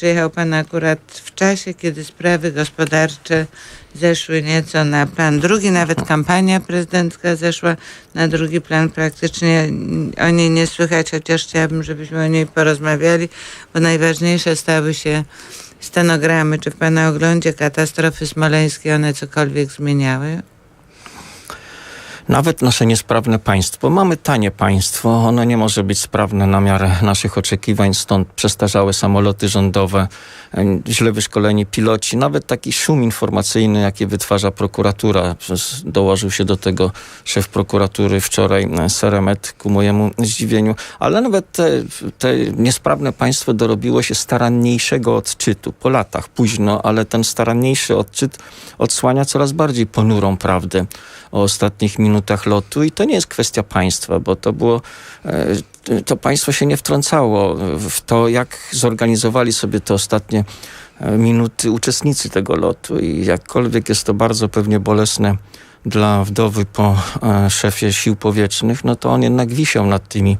przyjechał pan akurat w czasie, kiedy sprawy gospodarcze zeszły nieco na plan drugi, nawet kampania prezydencka zeszła na drugi plan. Praktycznie o niej nie słychać, chociaż chciałabym, żebyśmy o niej porozmawiali, bo najważniejsze stały się stenogramy. Czy w pana oglądzie katastrofy smoleńskie one cokolwiek zmieniały? Nawet nasze niesprawne państwo, mamy tanie państwo, ono nie może być sprawne na miarę naszych oczekiwań, stąd przestarzałe samoloty rządowe, źle wyszkoleni piloci, nawet taki szum informacyjny, jaki wytwarza prokuratura. Dołożył się do tego szef prokuratury wczoraj, Seremet, ku mojemu zdziwieniu. Ale nawet te, te niesprawne państwo dorobiło się staranniejszego odczytu po latach, późno, ale ten staranniejszy odczyt odsłania coraz bardziej ponurą prawdę o ostatnich minutach lotu i to nie jest kwestia państwa, bo to było, e, to państwo się nie wtrącało w to, jak zorganizowali sobie te ostatnie e, minuty uczestnicy tego lotu i jakkolwiek jest to bardzo pewnie bolesne dla wdowy po e, szefie sił powietrznych, no to on jednak wisiał nad tymi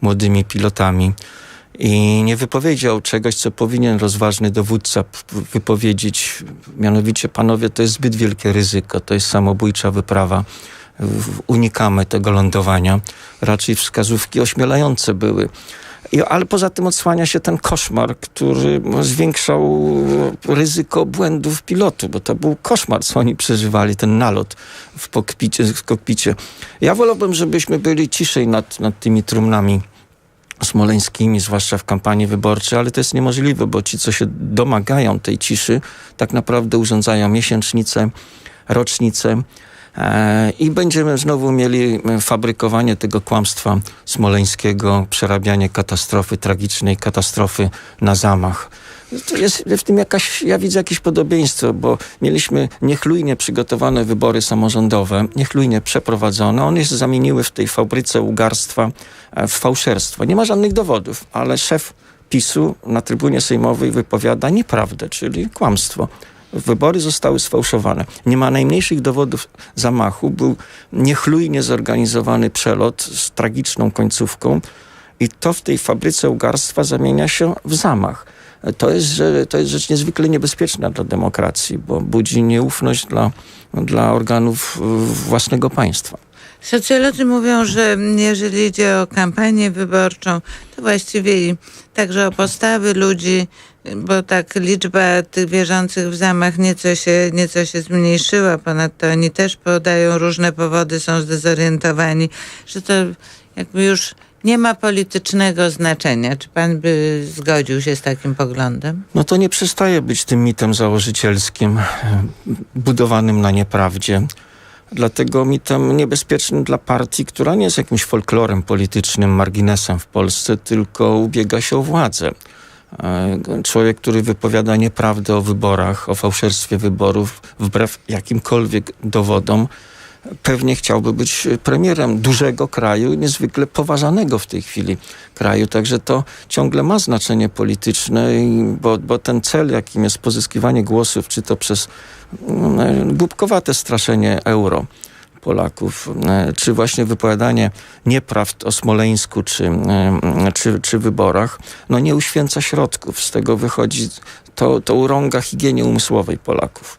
młodymi pilotami i nie wypowiedział czegoś, co powinien rozważny dowódca wypowiedzieć. Mianowicie, panowie, to jest zbyt wielkie ryzyko, to jest samobójcza wyprawa. Unikamy tego lądowania. Raczej wskazówki ośmielające były. I, ale poza tym odsłania się ten koszmar, który zwiększał ryzyko błędów pilotu, bo to był koszmar, co oni przeżywali, ten nalot w kokpicie. W kokpicie. Ja wolałbym, żebyśmy byli ciszej nad, nad tymi trumnami smoleńskimi, zwłaszcza w kampanii wyborczej, ale to jest niemożliwe, bo ci, co się domagają tej ciszy, tak naprawdę urządzają miesięcznice, rocznice i będziemy znowu mieli e, fabrykowanie tego kłamstwa smoleńskiego, przerabianie katastrofy, tragicznej katastrofy na zamach. To jest w tym jakaś, ja widzę jakieś podobieństwo, bo mieliśmy niechlujnie przygotowane wybory samorządowe, niechlujnie przeprowadzone. One się zamieniły w tej fabryce ugarstwa e, w fałszerstwo. Nie ma żadnych dowodów, ale szef PiSu na trybunie sejmowej wypowiada nieprawdę, czyli kłamstwo. Wybory zostały sfałszowane. Nie ma najmniejszych dowodów zamachu. Był niechlujnie zorganizowany przelot z tragiczną końcówką i to w tej fabryce ugarstwa zamienia się w zamach. To jest, to jest rzecz niezwykle niebezpieczna dla demokracji, bo budzi nieufność dla, dla organów y, własnego państwa. Socjolodzy mówią, że jeżeli idzie o kampanię wyborczą, to właściwie także o postawy ludzi, bo tak liczba tych wierzących w zamach nieco się, nieco się zmniejszyła. Ponadto oni też podają różne powody, są zdezorientowani, że to jakby już nie ma politycznego znaczenia. Czy pan by zgodził się z takim poglądem? No to nie przestaje być tym mitem założycielskim, e, budowanym na nieprawdzie. Dlatego mitem niebezpiecznym dla partii, która nie jest jakimś folklorem politycznym, marginesem w Polsce, tylko ubiega się o władzę. E, Człowiek, który wypowiada nieprawdę o wyborach, o fałszerstwie wyborów, wbrew jakimkolwiek dowodom, pewnie chciałby być premierem dużego kraju, niezwykle poważanego w tej chwili kraju. Także to ciągle ma znaczenie polityczne, bo, bo ten cel, jakim jest pozyskiwanie głosów, czy to przez mm, głupkowate straszenie euro Polaków, e, czy właśnie wypowiadanie nieprawd o Smoleńsku, czy, e, czy, czy wyborach, no nie uświęca środków. Z tego wychodzi, to, to urąga higienie umysłowej Polaków.